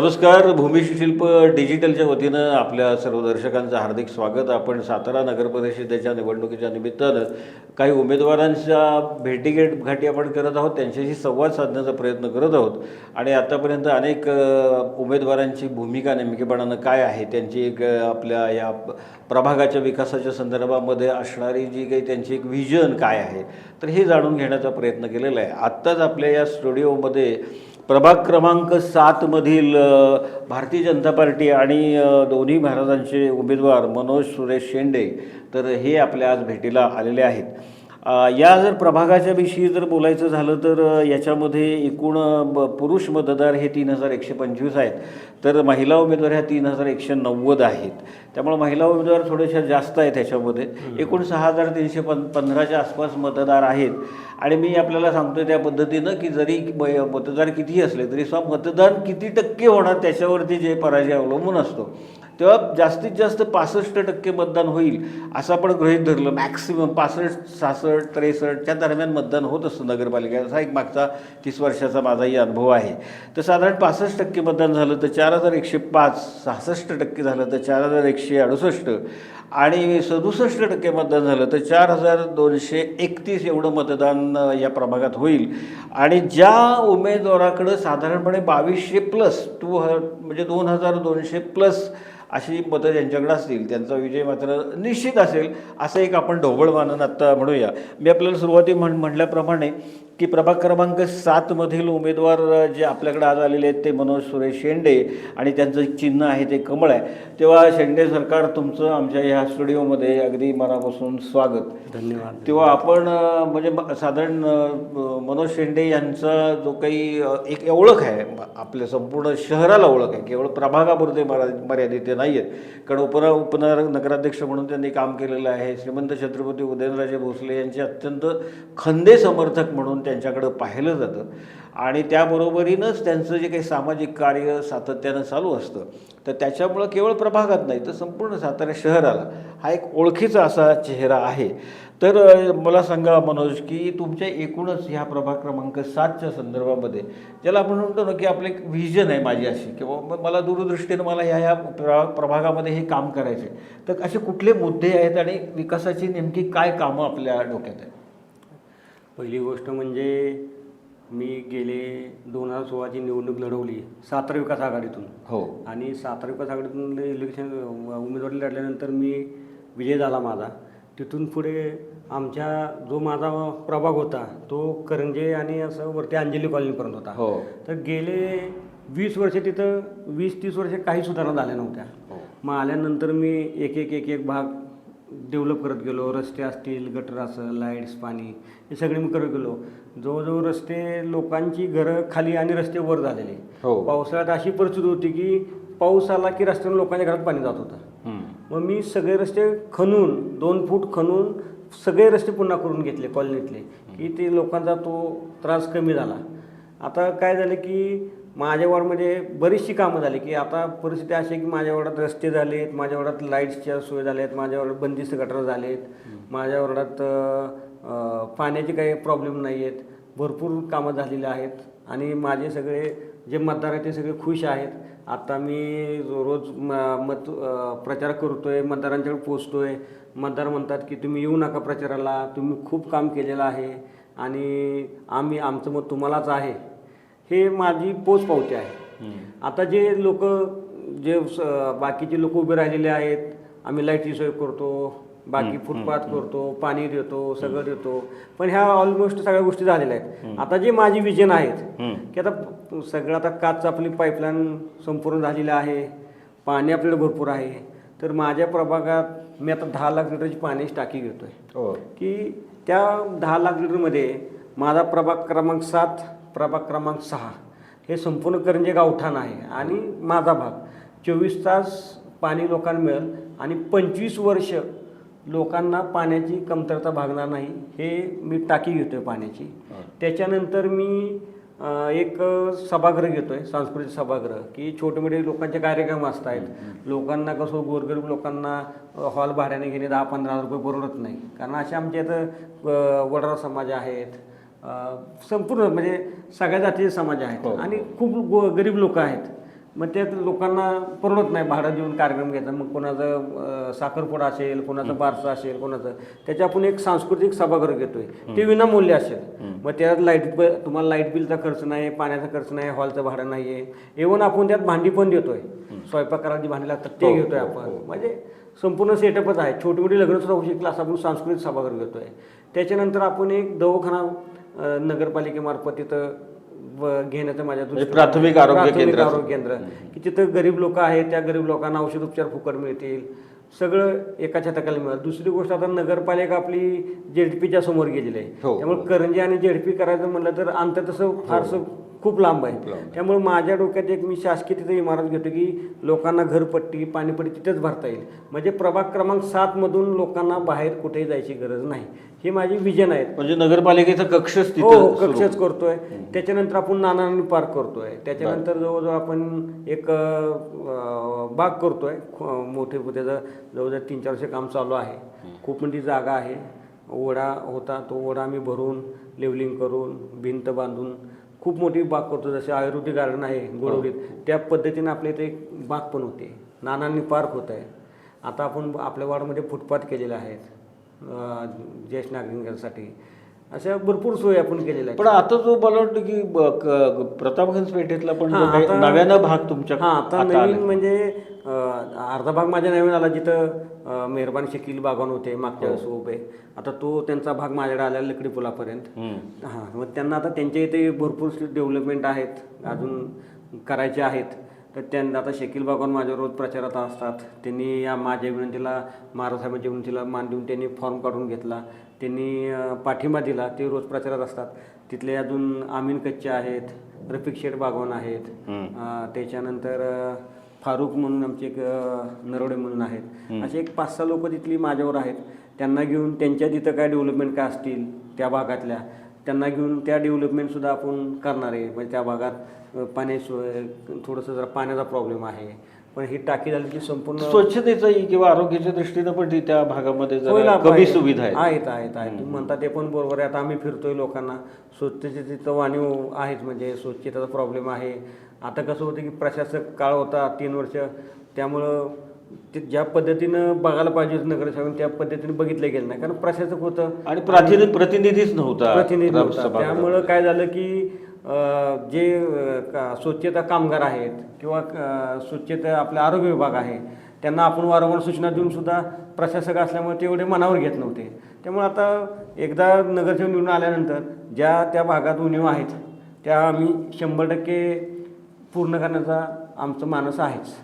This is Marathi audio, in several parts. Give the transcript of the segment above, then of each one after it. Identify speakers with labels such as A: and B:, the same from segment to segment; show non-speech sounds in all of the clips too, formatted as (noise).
A: नमस्कार भूमिशिल्प डिजिटलच्या वतीनं आपल्या सर्व दर्शकांचं हार्दिक स्वागत. आपण सातारा नगर परिषदेच्या निवडणुकीच्या निमित्तानं काही उमेदवारांच्या भेटीगाठ घाटी आपण करत आहोत. त्यांच्याशी संवाद साधण्याचा प्रयत्न करत आहोत. आणि आतापर्यंत अनेक उमेदवारांची भूमिका नेमकेपणानं काय आहे त्यांची एक आपल्या या प्रभागाच्या विकासाच्या संदर्भामध्ये असणारी जी काही त्यांची एक व्हिजन काय आहे तर हे जाणून घेण्याचा प्रयत्न केलेला आहे. आत्ताच आपल्या या स्टुडिओमध्ये प्रभाग क्रमांक सातमधील भारतीय जनता पार्टी आणि दोन्ही महाराजांचे उमेदवार मनोज सुरेश शेंडे तर हे आपल्या आज भेटीला आलेले आहेत. या जर प्रभागाच्या विषयी जर बोलायचं झालं तर याच्यामध्ये एकूण पुरुष मतदार हे तीन हजार एकशे पंचवीस आहेत. तर महिला उमेदवार ह्या तीन हजार एकशे नव्वद आहेत. त्यामुळे महिला उमेदवार थोड्याशा जास्त आहेत ह्याच्यामध्ये. एकूण सहा हजार तीनशे पं पंधराच्या आसपास मतदार आहेत. आणि मी आपल्याला सांगतो त्या पद्धतीनं की जरी मतदार कितीही असले तरी स्व मतदान किती टक्के होणार त्याच्यावरती जे पराजय अवलंबून असतो तेव्हा जास्तीत जास्त पासष्ट टक्के मतदान होईल असं आपण गृहीत धरलं. मॅक्सिमम पासष्ट सहासष्ट त्रेसष्टच्या दरम्यान मतदान होत असतं नगरपालिकेत. असा एक मागचा तीस वर्षाचा माझाही अनुभव आहे. तर साधारण पासष्ट टक्के मतदान झालं तर चार हजार एकशे पाच सहासष्ट टक्के झालं तर चार हजार एकशे अडुसष्ट. आणि सदुसष्ट टक्के मतदान झालं तर चार हजार दोनशे एकतीस एवढं मतदान या प्रभागात होईल. आणि ज्या उमेदवाराकडं साधारणपणे बावीसशे प्लस टू ह म्हणजे दोन हजार दोनशे प्लस अशी मतं ज्यांच्याकडे असतील त्यांचा विजय मात्र निश्चित असेल असं एक आपण ढोबळ मानून आत्ता म्हणूया. मी आपल्याला सुरुवाती म्हण म्हटल्याप्रमाणे की प्रभाग क्रमांक सातमधील उमेदवार जे आपल्याकडे आज आलेले आहेत ते मनोज सुरेश शेंडे आणि त्यांचं चिन्ह आहे ते कमळ आहे. तेव्हा शेंडे सरकार तुमचं आमच्या ह्या स्टुडिओमध्ये अगदी मनापासून स्वागत.
B: धन्यवाद.
A: तेव्हा आपण म्हणजे साधारण मनोज शेंडे यांचा जो काही एक ओळख आहे आपल्या संपूर्ण शहराला ओळख आहे केवळ प्रभागापुरते मरा मर्यादित ते नाही आहेत कारण उपरा उपनगर नगराध्यक्ष म्हणून त्यांनी काम केलेलं आहे. श्रीमंत छत्रपती उदयनराजे भोसले यांचे अत्यंत खंदे समर्थक म्हणून त्यांच्याकडं पाहिलं जातं. आणि त्याबरोबरीनंच त्यांचं जे काही सामाजिक कार्य सातत्यानं चालू असतं तर त्याच्यामुळं केवळ प्रभागात नाही तर संपूर्ण सातारा शहराला हा एक ओळखीचा असा चेहरा आहे. तर मला सांगा मनोज की तुमच्या एकूणच ह्या प्रभाग क्रमांक सातच्या संदर्भामध्ये ज्याला आपण म्हणतो ना की आपलं एक व्हिजन आहे माझी अशी किंवा मला दूरदृष्टीनं मला ह्या ह्या प्र प्रभागामध्ये हे काम करायचे तर असे कुठले मुद्दे आहेत आणि विकासाची नेमकी काय कामं आपल्या डोक्यात आहेत?
B: पहिली गोष्ट म्हणजे मी गेले दोन हजार सोळाची निवडणूक लढवली सातारा विकास आघाडीतून.
A: हो.
B: आणि सातारा विकास आघाडीतून इलेक्शन उमेदवारी लढल्यानंतर मी विजय झाला माझा. तिथून पुढे आमच्या जो माझा प्रभाग होता तो करंजे आणि असं वरती अंजली कॉलनीपर्यंत होता.
A: हो.
B: तर गेले वीस वर्ष तिथं वीस तीस वर्ष काही सुधारणा झाल्या नव्हत्या. मग आल्यानंतर मी एक एक एक एक भाग डेव्हलप करत गेलो रस्ते असतील गटर असेल लाईट्स पाणी हे सगळे मी करत गेलो जवळजवळ रस्ते लोकांची घरं खाली आणि रस्ते वर झालेले
A: हो.
B: पावसाळ्यात अशी परिस्थिती होती की पाऊस आला की रस्त्यानं लोकांच्या घरात पाणी जात होतं. मग मी सगळे रस्ते खणून दोन फूट खणून सगळे रस्ते पुन्हा करून घेतले कॉलनीतले की ते लोकांचा तो त्रास कमी झाला आता काय झालं की माझ्या वॉर्डमध्ये बरीचशी कामं झाली की आता परिस्थिती अशी आहे की माझ्या वॉर्डात रस्ते झालेत माझ्या वॉर्डात लाईट्सच्या सोय झाल्या आहेत माझ्या वॉर्डात बंदिस्त गटर झालेत माझ्या वॉर्डात पाण्याचे काही प्रॉब्लेम नाही आहेत भरपूर कामं झालेली आहेत आणि माझे सगळे जे मतदार आहेत ते सगळे खुश आहेत. आता मी रोज म- मत प्रचार करतोय मतदारांच्याकडे पोचतोय. मतदार म्हणतात की तुम्ही येऊ नका प्रचाराला तुम्ही खूप काम केलेलं आहे आणि आम्ही आमचं मत तुम्हालाच आहे. हे माझी पोच पावती आहे. आता जे लोक जे बाकीचे लोक उभे राहिलेले आहेत आम्ही लाईटची सोय करतो बाकी फुटपाथ करतो पाणी देतो सगळं देतो. पण ह्या ऑलमोस्ट सगळ्या गोष्टी झालेल्या आहेत. आता जे माझी विजन आहेत की आता सगळं आता काच आपली पाईपलाईन संपूर्ण झालेली आहे पाणी आपल्याला भरपूर आहे तर माझ्या प्रभागात मी आता दहा लाख लिटरची पाण्याची टाकी घेतोय.
A: हो.
B: की त्या दहा लाख लिटरमध्ये माझा प्रभाग क्रमांक सात प्रभाग क्रमांक सहा. हे संपूर्ण करंजे गावठाण आहे आणि माझा भाग. चोवीस तास पाणी लोकांना मिळेल आणि पंचवीस वर्ष लोकांना पाण्याची कमतरता भागणार नाही हे मी टाकी घेतो आहे पाण्याची त्याच्यानंतर मी एक सभागृह घेतो आहे सांस्कृतिक सभागृह की छोटे मोठे लोकांचे कार्यक्रम असत आहेत लोकांना कसं गोरगरीब लोकांना हॉल भाड्याने घेणे दहा पंधरा हजार रुपये परवडत नाही. कारण असे आमच्या इथं वडार समाज आहेत संपूर्ण म्हणजे सगळ्या जातीचे समाज आहेत. आणि खूप गो गरीब लोक आहेत. मग त्यात लोकांना परवडत नाही भाडं देऊन कार्यक्रम घ्यायचा. मग कोणाचं अं, साखरपुडा असेल कोणाचं बारसं असेल कोणाचं. त्याच्या आपण एक सांस्कृतिक सभागृह घेतोय. ते विनामूल्य असेल. मग त्यात लाइट तुम्हाला लाइट बिलचा खर्च नाही पाण्याचा खर्च नाही हॉलचं भाडं नाही आहे इव्हन आपण त्यात भांडी पण देतोय. स्वयंपाक करायला जी भांडी लागतात ते घेतोय आपण. म्हणजे संपूर्ण सेटअपच आहे. छोटी मोठी लग्न सुद्धा होऊ शकतील असं आपण सांस्कृतिक सभागृह घेतोय. त्याच्यानंतर आपण एक दवाखाना नगरपालिकेमार्फत तिथं व- घेण्याचं माझ्या आहे.
A: प्राथमिक आरोग्य
B: प्राथमिक
A: केंद्र.
B: आरोग्य केंद्र की तिथं गरीब लोक आहेत त्या गरीब लोकांना औषध उपचार फुकट मिळतील सगळं एका छताखाली मिळेल दुसरी गोष्ट आता नगरपालिका आपली जेडपीच्या समोर गेलेली आहे
A: हो.
B: त्यामुळे करंजी आणि जेडपी करायचं म्हणलं तर अंतर तसं फारसं खूप लांब आहे. त्यामुळे माझ्या डोक्यात एक मी शासकीय तिथे इमारत घेतो की लोकांना घरपट्टी पाणीपट्टी तिथेच भरता येईल. म्हणजे प्रभाग क्रमांक सात मधून लोकांना बाहेर कुठेही जायची गरज नाही. ही माझी विजन आहे.
A: म्हणजे नगरपालिकेचा कक्षच
B: हो हो. कक्षच करतोय. त्याच्यानंतर आपण नानांनी पार्क करतोय. त्याच्यानंतर जवळजवळ आपण एक बाग करतोय. ख- मोठे त्याचं जवळजवळ तीन चार वर्ष काम चालू आहे. खूप मोठी जागा आहे. ओढा होता तो ओढा आम्ही भरून लेवलिंग करून भिंत बांधून खूप मोठी बाग करतो जसे आयुर्वेदिक गार्डन आहे गोडवलीत. त्या पद्धतीने आपल्या इथे एक बाग पण होते. नानांनी पार्क होत आहे. आता आपण आपल्या वार्डमध्ये फुटपाथ केलेले आहेत ज्येष्ठ नागरिकांसाठी. अशा भरपूर सोयी आपण केलेल्या
A: पण आता जो मला वाटतं की प्रतापगंज पेठेतला पण
B: हां,
A: नव्यानं भाग तुमच्या
B: हां आता. नवीन म्हणजे अर्धा भाग माझ्या नवीन आला जिथं मेहरबान शकील बागवान होते मागच्या
A: हो.
B: वेळेस उभे. आता तो त्यांचा भाग माझ्याकडे आला लकडी पुलापर्यंत. हां मग त्यांना आता त्यांच्या इथे भरपूर डेव्हलपमेंट आहेत अजून करायचे आहेत. तर त्यांना आता शकील बागवान माझ्या रोज प्रचारात असतात. त्यांनी या माझ्या विनंतीला महाराजसाहेबांच्या विनंतीला मान देऊन त्यांनी फॉर्म काढून घेतला. त्यांनी पाठिंबा दिला ते रोज प्रचारात असतात. तिथले अजून आमीन कच्चे आहेत रफिक शेठ बागवान आहेत. त्याच्यानंतर फारुख म्हणून आमचे एक अं, नरवडे म्हणून आहेत. असे एक पाच सहा लोक तिथली माझ्यावर आहेत. त्यांना घेऊन त्यांच्या तिथं काय डेव्हलपमेंट काय असतील त्या भागातल्या त्यांना घेऊन त्या डेव्हलपमेंटसुद्धा आपण करणार आहे. म्हणजे त्या भागात पाण्याशिवाय थोडंसं जरा पाण्याचा प्रॉब्लेम आहे. पण ही टाकी झाली की संपूर्ण
A: स्वच्छतेचाही किंवा आरोग्याच्या दृष्टीनं पण ती त्या भागामध्ये जरा. कमी सुविधा आहेत.
B: आहेत आहेत आहेत. तुम्ही म्हणता ते पण बरोबर आहे. आता आम्ही फिरतोय लोकांना. स्वच्छतेची तिथं वाणीव आहेत म्हणजे स्वच्छतेचा प्रॉब्लेम आहे. आता कसं होतं की प्रशासक काळ होता तीन वर्ष. त्यामुळं ते ज्या पद्धतीनं बघायला पाहिजे होतं नगरसेवक त्या पद्धतीने बघितलं गेलं नाही. कारण प्रशासक होतं.
A: आणि प्रतिनिधी प्रतिनिधीच नव्हता
B: प्रतिनिधी
A: ग्राम
B: होता.
A: सभागृहात.
B: त्यामुळं काय झालं की जे का- स्वच्छता कामगार आहेत किंवा स्वच्छता आपला आरोग्य विभाग आहे त्यांना आपण वारंवार सूचना देऊन सुद्धा प्रशासक असल्यामुळे ते एवढे मनावर घेत नव्हते. त्यामुळे आता एकदा नगरसेवक निवडून आल्यानंतर ज्या त्या भागात उणीव आहेत त्या आम्ही शंभर टक्के पूर्ण करण्याचा आमचं मानस आहेच.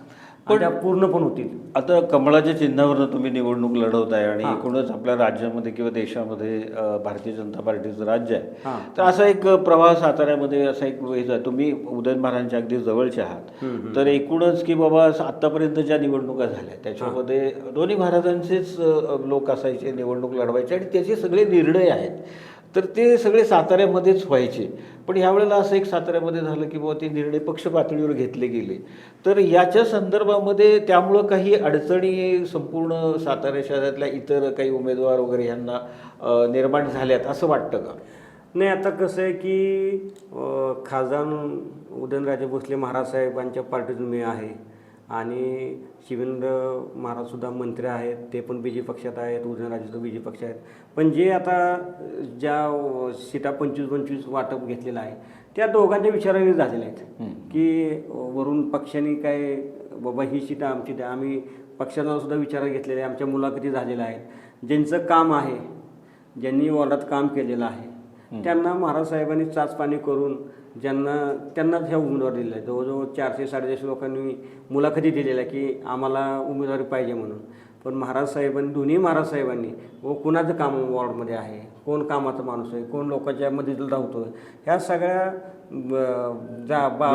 B: आणि त्या पूर्ण पण होतील
A: आता कमळाच्या चिन्हावरनं तुम्ही निवडणूक लढवताय आणि एकूणच आपल्या राज्यामध्ये किंवा देशामध्ये भारतीय जनता पार्टीचं राज्य आहे. तर असा एक प्रवाह साताऱ्यामध्ये असा एक आहे. तुम्ही उदयन महाराजांच्या अगदी जवळचे आहात. तर एकूणच की बाबा आतापर्यंत ज्या निवडणुका झाल्या त्याच्यामध्ये दोन्ही महाराजांचेच लोक असायचे निवडणूक लढवायचे आणि त्याचे सगळे निर्णय आहेत. तर ते सगळे साताऱ्यामध्येच व्हायचे. पण ह्यावेळेला असं एक साताऱ्यामध्ये झालं की बाबा ते निर्णय पक्ष पातळीवर घेतले गेले. तर याच्या संदर्भामध्ये त्यामुळं काही अडचणी संपूर्ण सातारा शहरातल्या इतर काही उमेदवार वगैरे यांना निर्माण झाल्यात असं वाटतं का?
B: नाही आता कसं आहे की खासदार उदयनराजे भोसले महाराज साहेबांच्या पार्टीतून मी आहे. आणि शिवेंद्र महाराजसुद्धा मंत्री आहेत ते पण बी जे पक्षात आहेत उदयनराजेचं बी जे पक्ष आहेत. पण जे आता ज्या सीटा पंचवीस पंचवीस वाटप घेतलेलं आहे त्या दोघांच्या विचाराने झालेल्या आहेत. की वरून पक्षाने काय बाबा ही सीट आमची द्या. आम्ही पक्षाला सुद्धा विचारात घेतलेले आहे. आमच्या मुलाखती झालेल्या आहेत. ज्यांचं काम आहे ज्यांनी वॉर्डात काम केलेलं आहे त्यांना महाराज साहेबांनी चाच पाणी करून ज्यांना त्यांनाच ह्या उमेदवार दिलेल्या आहे. जवळजवळ चारशे साडेचारशे लोकांनी मुलाखती दिलेल्या आहे की आम्हाला उमेदवारी पाहिजे म्हणून. पण महाराज साहेबांनी दोन्ही महाराज साहेबांनी व कुणाचं काम वॉर्डमध्ये आहे? कोण कामाचा माणूस आहे? कोण लोकांच्या मदतीला धावतो ह्या सगळ्या जा बा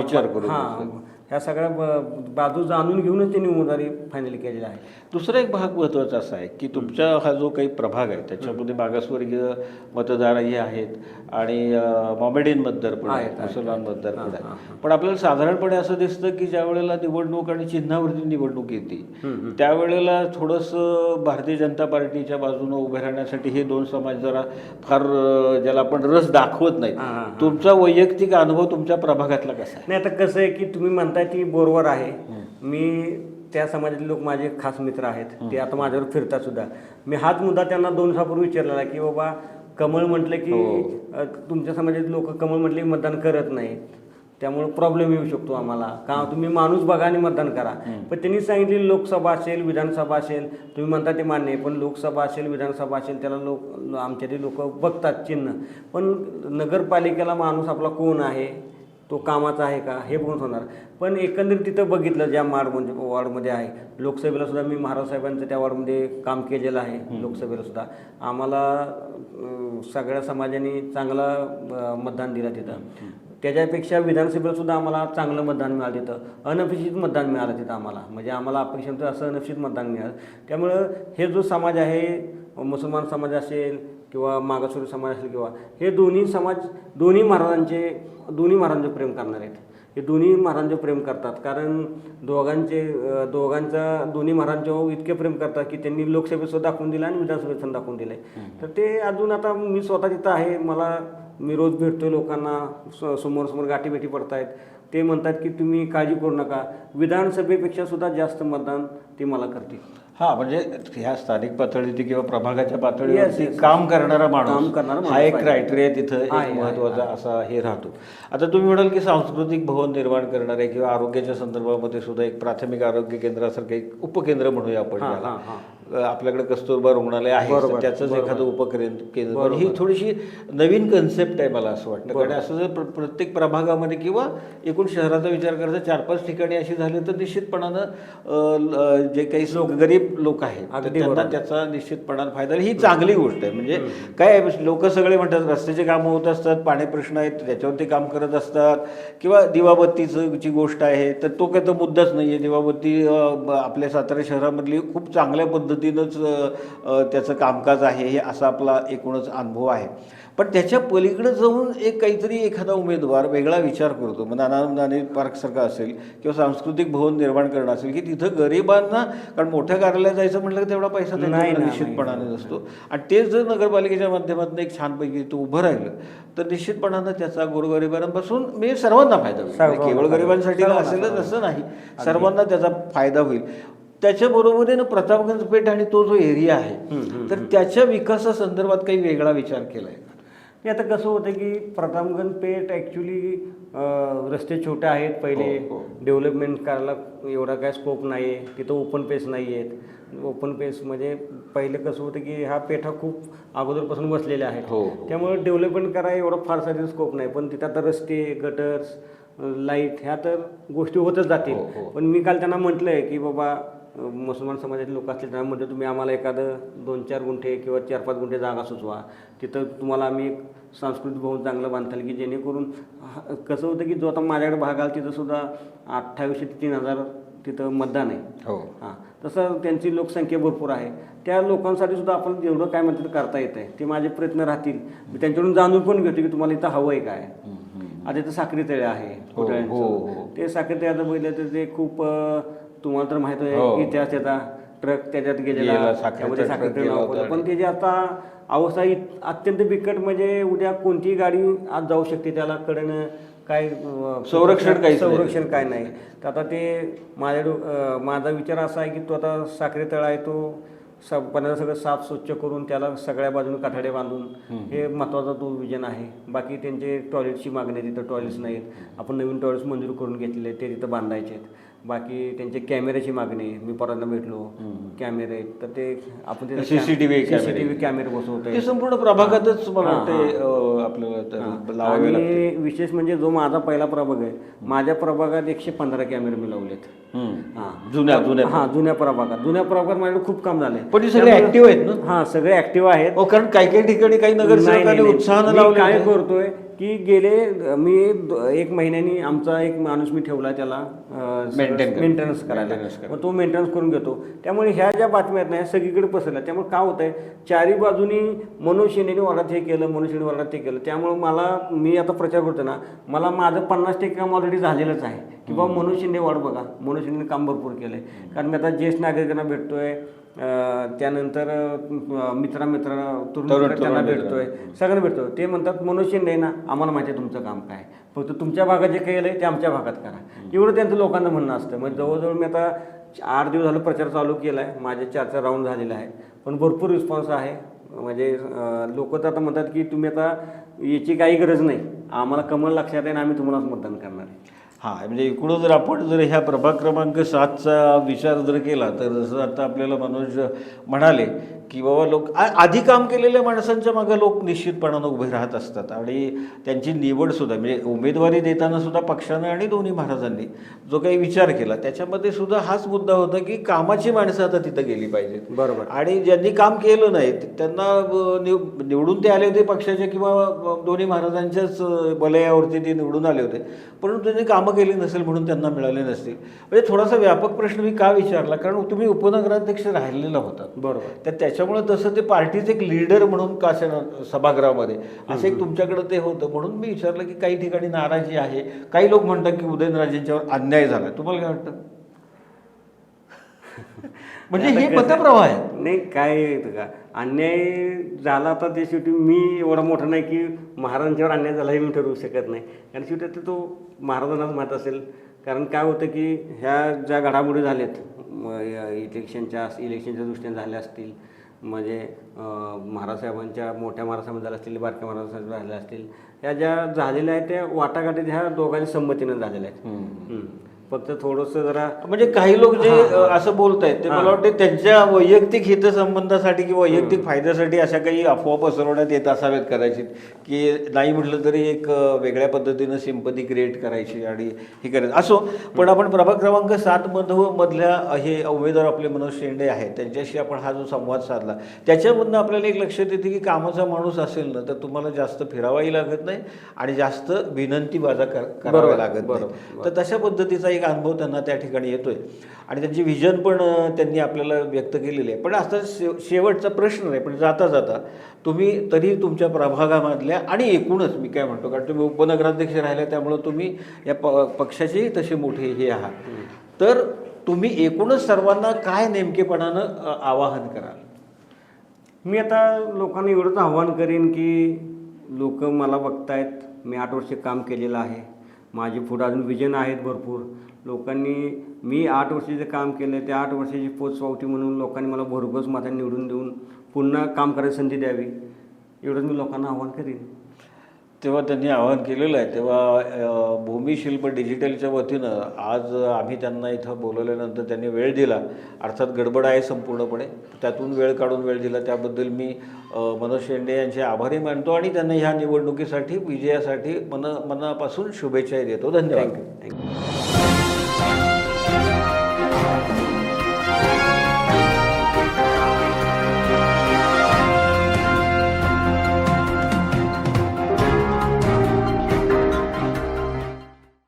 B: हां ह्या सगळ्या ब- बाजू जाणून घेऊनच त्यांनी उमेदवारी फायनल केलेली आहे.
A: दुसरा एक भाग महत्त्वाचा असा आहे की तुमचा हा जो काही प्रभाग आहे त्याच्यामध्ये मागासवर्गीय मतदारही आहेत आणि मॉमेडियन मतदार पण आहेत. मुसलमान मतदार पण आहेत पण आपल्याला साधारणपणे असं दिसतं की ज्या वेळेला निवडणूक आणि चिन्हावरती निवडणूक येते त्यावेळेला थोडंसं भारतीय जनता पार्टीच्या बाजूनं उभे राहण्यासाठी हे दोन समाज जरा फार ज्याला आपण रस दाखवत
B: हां, हां,
A: नाहीत तुमचा वैयक्तिक अनुभव तुमच्या प्रभागातला कसा आहे?
B: नाही आता कसं आहे की तुम्ही म्हणताय म्हणताय ती बरोबर आहे. मी त्या समाजातले लोक माझे खास मित्र आहेत. ते आता माझ्यावर फिरतात सुद्धा. मी हाच मुद्दा त्यांना दोन दिवसापूर्वी विचारलेला की बाबा कमळ म्हटलं की अ, तुमच्या समाजातले लोक कमळ म्हटले की मतदान करत नाही. त्यामुळे प्रॉब्लेम येऊ शकतो आम्हाला. का तुम्ही माणूस बघा आणि मतदान करा. पण त्यांनी सांगितले लोकसभा असेल विधानसभा असेल तुम्ही म्हणता ते मान्य आहे. पण लोकसभा असेल विधानसभा असेल त्याला लोक आमच्यातले लोक बघतात चिन्ह. पण नगरपालिकेला माणूस आपला कोण आहे? तो कामाचा आहे का? हे बघून होणार. पण एकंदरीत तिथं बघितलं ज्या माड म्हणजे वॉर्डमध्ये आहे. लोकसभेला सुद्धा मी महाराज साहेबांचं त्या वॉर्डमध्ये काम केलेलं आहे लोकसभेला सुद्धा. आम्हाला सगळ्या समाजाने चांगला मतदान दिलं तिथं. त्याच्यापेक्षा विधानसभेला सुद्धा आम्हाला चांगलं मतदान मिळालं तिथं. अनपेक्षित मतदान मिळालं तिथं आम्हाला. म्हणजे आम्हाला अपेक्षा असं अनपेक्षित मतदान मिळालं. त्यामुळं हे जो समाज आहे मुसलमान समाज असेल किंवा मागासवर्गीय समाज असेल किंवा हे दोन्ही समाज दोन्ही महाराजांचे दोन्ही महाराजांचे प्रेम करणार आहेत. हे दोन्ही महाराजांचे प्रेम करतात. कारण दोघांचे दोघांचा दोन्ही महाराजांच्यावर इतके प्रेम करतात की त्यांनी लोकसभेत सुद्धा दाखवून दिलं आणि विधानसभेत पण दाखवून दिलं तर ते अजून आता मी स्वतः तिथं आहे. मला मी रोज भेटतोय लोकांना. स- समोर समोर गाठी भेटी पडतायत. ते म्हणतात की तुम्ही काळजी करू नका. विधानसभेपेक्षा सुद्धा जास्त मतदान ते मला करतील.
A: हा म्हणजे ह्या स्थानिक पातळीवरती किंवा प्रभागाच्या पातळीवरती
B: yes,
A: काम करणारा माणूस
B: करणारा
A: हा एक. क्रायटेरिया तिथं एक
B: आहे.
A: असा हे राहतो आता तुम्ही म्हणाल की सांस्कृतिक भवन निर्माण करणारे किंवा आरोग्याच्या संदर्भामध्ये सुद्धा एक प्राथमिक आरोग्य केंद्रासारखं एक उपकेंद्र म्हणूया आपण आपल्याकडे कस्तुरबा रुग्णालय आहे त्याचंच. एखादं उपकेंद्र केंद्र. ही थोडीशी नवीन कन्सेप्ट आहे मला असं वाटतं. कारण असं जर प्र- प्रत्येक प्रभागामध्ये किंवा एकूण शहराचा विचार करायचा चार पाच ठिकाणी अशी झाली तर निश्चितपणानं जे काही गरीब लोक आहेत त्यांना. त्याचा निश्चितपणानं फायदा. ही चांगली गोष्ट आहे. म्हणजे काय लोक सगळे म्हणतात रस्त्याचे कामं होत असतात पाणी प्रश्न आहेत त्याच्यावरती काम करत असतात. किंवा दिवाबत्तीचं ची गोष्ट आहे तर तो काही तर मुद्दाच नाही आहे दिवाबत्ती आपल्या सातारा शहरामधली खूप चांगल्या पद्धतीनंच त्याचं कामकाज आहे हे असा आपला एकूणच अनुभव आहे. पण त्याच्या पलीकडे जाऊन एक काहीतरी एखादा उमेदवार वेगळा विचार करतो. मग नाना पार्कसारखा असेल किंवा सांस्कृतिक भवन निर्माण करणं असेल की तिथं गरिबांना कारण मोठ्या कार्यालयात जायचं म्हटलं की तेवढा पैसा
B: नाही
A: निश्चितपणाने नसतो. आणि तेच जर नगरपालिकेच्या माध्यमातून एक छानपैकी तो उभं राहिलं तर निश्चितपणानं त्याचा गोरगरिबांपासून म्हणजे सर्वांना फायदा होईल. म्हणजे केवळ. गरिबांसाठी असेलच. असं नाही. सर्वांना त्याचा फायदा होईल. त्याच्याबरोबरीनं प्रतापगंज पेठ आणि तो जो एरिया आहे तर त्याच्या विकासासंदर्भात काही वेगळा विचार केलाय का?
B: हे आता कसं होतं की प्रतापगंज पेठ ॲक्च्युली रस्ते छोटे आहेत पहिले
A: हो, हो.
B: डेव्हलपमेंट करायला एवढा काय स्कोप नाही आहे तिथं ओपन पेस नाही आहेत ओपन पेस म्हणजे पहिले कसं होतं की हा पेठा खूप अगोदरपासून बसलेल्या आहेत
A: हो, हो.
B: त्यामुळे डेव्हलपमेंट करायला एवढा फारसा तिथं स्कोप नाही पण तिथं आता रस्ते गटर्स लाइट ह्या तर गोष्टी होतच जातील
A: हो, हो.
B: पण मी काल त्यांना म्हटलंय की बाबा मुसलमान समाजाचे लोक असले त्यांना म्हणतो तुम्ही आम्हाला एखादं दोन चार गुंठे किंवा चार पाच गुंठे जागा सुचवा. तिथं तुम्हाला आम्ही एक सांस्कृतिक भवन चांगलं बांधता येईल की जेणेकरून कसं होतं की जो आता माझ्याकडे भाग आला तिथं सुद्धा अठ्ठावीसशे ते तीन हजार तिथं मतदान आहे.
A: हो.
B: हां तसं त्यांची लोकसंख्या भरपूर आहे. त्या लोकांसाठी सुद्धा आपण जेवढं काय म्हणतात करता येतं आहे. ते माझे प्रयत्न राहतील. मी त्यांच्याकडून जाणून पण घेतो की तुम्हाला इथं हवं आहे काय. आता इथं साखरी तळे आहे
A: हो. हो, हो.
B: ते साखरी तळ्याचं बघितलं तर ते खूप तुम्हाला तर माहीत
A: हो.
B: आहे इतिहास त्याचा ट्रक त्याच्यात गेलेला
A: गेला, साखरेचा
B: त्यामध्ये
A: ट्रक
B: साखरी तळ
A: गेला
B: नाव पडलं. पण त्याची आता अवस्था अत्यंत बिकट म्हणजे उद्या कोणतीही गाडी आज जाऊ शकते त्याला कडेनं काय
A: संरक्षण नाही.
B: संरक्षण काय नाही. तर आता ते माझ्या माझा विचार असा आहे की तो आता साखरे तळ आहे तो स पाण्याला सगळं साफ स्वच्छ करून त्याला सगळ्या बाजूने काठाडे बांधून हे महत्त्वाचा तो विजन आहे. बाकी त्यांचे टॉयलेटची मागणी आहे तिथं टॉयलेट्स नाहीत. आपण नवीन टॉयलेट्स मंजूर करून घेतलेले ते तिथं बांधायचे आहेत. बाकी त्यांचे कॅमेऱ्याची मागणी मी परवाना भेटलो कॅमेरे तर ते आपण
A: कॅमेरे.
B: सीसीटीव्ही कॅमेरे बसवतोय.
A: ते संपूर्ण प्रभागातच मला वाटते आपल्याला
B: आणि विशेष म्हणजे जो माझा पहिला प्रभाग आहे माझ्या प्रभागात एकशे पंधरा कॅमेरे मी लावलेत. हा.
A: जुन्या जुन्या
B: हा जुन्या प्रभागात. जुन्या प्रभागात माझ्याकडे खूप काम झाले
A: पण सगळे ऍक्टिव्ह आहेत ना?
B: हा सगळे ऍक्टिव्ह आहेत.
A: कारण काही काही ठिकाणी काही नगरसेवकांनी
B: नाही.
A: उत्साहानं लावले
B: काय. करतोय की गेले मी एक महिन्यानी आमचा एक माणूस मी ठेवला त्याला
A: कर-
B: मेंटेनन्स करायला. मग तो मेंटेनन्स करून घेतो. त्यामुळे ह्या ज्या बातम्या आहेत ना सगळीकडे पसरल्या. त्यामुळे काय होतंय? चारी बाजूनी मनोशेनेने वर्गात हे केलं मनोशेने वर्गात ते केलं. त्यामुळे मला मी आता प्रचार करतो ना मला माझं पन्नास टक्के काम ऑलरेडी झालेलंच आहे. की बाबा मनोज शिंदे वाढ बघा. मनोज शिंदेने काम भरपूर केलं आहे कारण मी आता ज्येष्ठ नागरिकांना भेटतोय अं, त्यानंतर मित्रा तरुण त्यांना
A: मित्र.
B: भेटतोय सगळ्यांना भेटतो ते म्हणतात मनोज शिंदे ना आम्हाला माहिती आहे तुमचं काम काय फक्त तुमच्या भागात जे केलं आहे ते आमच्या भागात करा. एवढं त्यांचं लोकांना म्हणणं असतं. मग जवळजवळ मी आता आठ दिवस झालं प्रचार चालू केला आहे माझे चार चार राऊंड झालेला आहे पण भरपूर रिस्पॉन्स आहे. म्हणजे लोक तर आता म्हणतात की तुम्ही आता याची काही गरज नाही. आम्हाला कमल लक्षात आहे आणि आम्ही तुम्हालाच मतदान करणार आहे.
A: हां म्हणजे इकडं जर आपण जर ह्या प्रभाग क्रमांक सातचा विचार जर केला तर जसं आता आपल्याला मनोज म्हणाले की बाबा लोक आधी काम केलेल्या माणसांच्या मागे लोक निश्चितपणानं उभे राहत असतात. आणि त्यांची निवडसुद्धा म्हणजे उमेदवारी देताना सुद्धा पक्षानं आणि दोन्ही महाराजांनी जो काही विचार केला त्याच्यामध्ये सुद्धा हाच मुद्दा होता की कामाची माणसं आता तिथं गेली पाहिजेत.
B: बरोबर.
A: आणि ज्यांनी काम केलं नाही त्यांना निवडून ते आले होते पक्षाच्या किंवा दोन्ही महाराजांच्याच बलयावरती ते निवडून आले होते. परंतु त्यांनी कामं केली नसेल म्हणून त्यांना मिळाले नसतील. म्हणजे थोडासा व्यापक प्रश्न मी का विचारला कारण तुम्ही उपनगराध्यक्ष राहिलेला होता.
B: बरोबर.
A: तर त्याच्यामुळे तसं ते पार्टीचे एक लीडर म्हणून का असेना सभागृहामध्ये असं एक तुमच्याकडे ते होतं. म्हणून मी विचारलं की काही ठिकाणी नाराजी आहे. काही लोक म्हणतात की उदयनराजेंच्यावर अन्याय झाला तुम्हाला काय वाटतं? (laughs) म्हणजे हे मतप्रवाह आहे.
B: नाही काय आहे का? अन्याय झाला तर ते शेवटी मी एवढा मोठा नाही की महाराजांच्यावर अन्याय झाला हे मी ठरवू शकत नाही. कारण शेवटी आता तो महाराजांनाच माहीत असेल. कारण काय होतं की ह्या ज्या घडामोडी झाल्यात इलेक्शनच्या इलेक्शनच्या दृष्टीने झाल्या असतील म्हणजे अं, महाराज साहेबांच्या मोठ्या महाराज साहेबांच्या झाल्या असतील बारक्या महाराज साहेब झाल्या असतील ह्या ज्या झालेल्या आहेत त्या वाटाघाटी ह्या दोघांच्या संमतीनं झालेल्या आहेत. फक्त थोडंसं जरा
A: म्हणजे काही लोक जे अ, असं बोलतायत ते मला वाटते त्यांच्या वैयक्तिक हितसंबंधासाठी किंवा वैयक्तिक फायद्यासाठी अशा काही अफवा पसरवण्यात येत असाव्यात कदाचित की नाही म्हटलं तरी एक अ, वेगळ्या पद्धतीनं सिंपती क्रिएट करायची आणि हे करायचं. असो पण आपण प्रभाग क्रमांक सात मध मधल्या हे उमेदवार आपले मनोज शेंडे आहेत. त्यांच्याशी आपण हा जो संवाद साधला त्याच्यामधनं आपल्याला एक लक्षात येते की कामाचा माणूस असेल ना तर तुम्हाला जास्त फिरावाही लागत नाही आणि जास्त विनंती बाजा कर-
B: बरोबर,
A: लागत नाही. तर तशा पद्धतीचा एक अनुभव त्यांना त्या ठिकाणी येतोय. आणि त्यांची व्हिजन पण त्यांनी आपल्याला व्यक्त केलेली आहे. पण आता शे शेवटचा प्रश्न नाही पण जाता जाता तुम्ही तरी तुमच्या प्रभागामधल्या आणि एकूणच मी काय म्हणतो कारण तुम्ही उपनगराध्यक्ष राहिले त्यामुळं तुम्ही या प पक्षाचेही तसे मोठे हे आहात. तर तुम्ही एकूणच सर्वांना काय नेमकेपणानं आवाहन कराल?
B: मी आता लोकांना एवढंच आव्हान करेन की लोक मला बघतायत. मी आठ वर्ष काम केलेलं आहे. माझे पुढं अजून विजन आहेत भरपूर. लोकांनी मी आठ वर्ष जे काम केलं त्या आठ वर्षाची पोचपावती म्हणून लोकांनी मला भरघोस माझा निवडून देऊन पुन्हा काम करायची संधी द्यावी एवढंच मी लोकांना आव्हान करीन.
A: तेव्हा त्यांनी आवाहन केलेलं आहे. तेव्हा भूमिशिल्प डिजिटलच्या वतीनं आज आम्ही त्यांना इथं बोलवल्यानंतर त्यांनी वेळ दिला. अर्थात गडबड आहे संपूर्णपणे. त्यातून वेळ काढून वेळ दिला. त्याबद्दल मी मनोज शेंडे यांचे आभारी मानतो आणि त्यांना ह्या निवडणुकीसाठी विजयासाठी मन मनापासून शुभेच्छाही देतो. धन्यवाद.
B: थँक्यू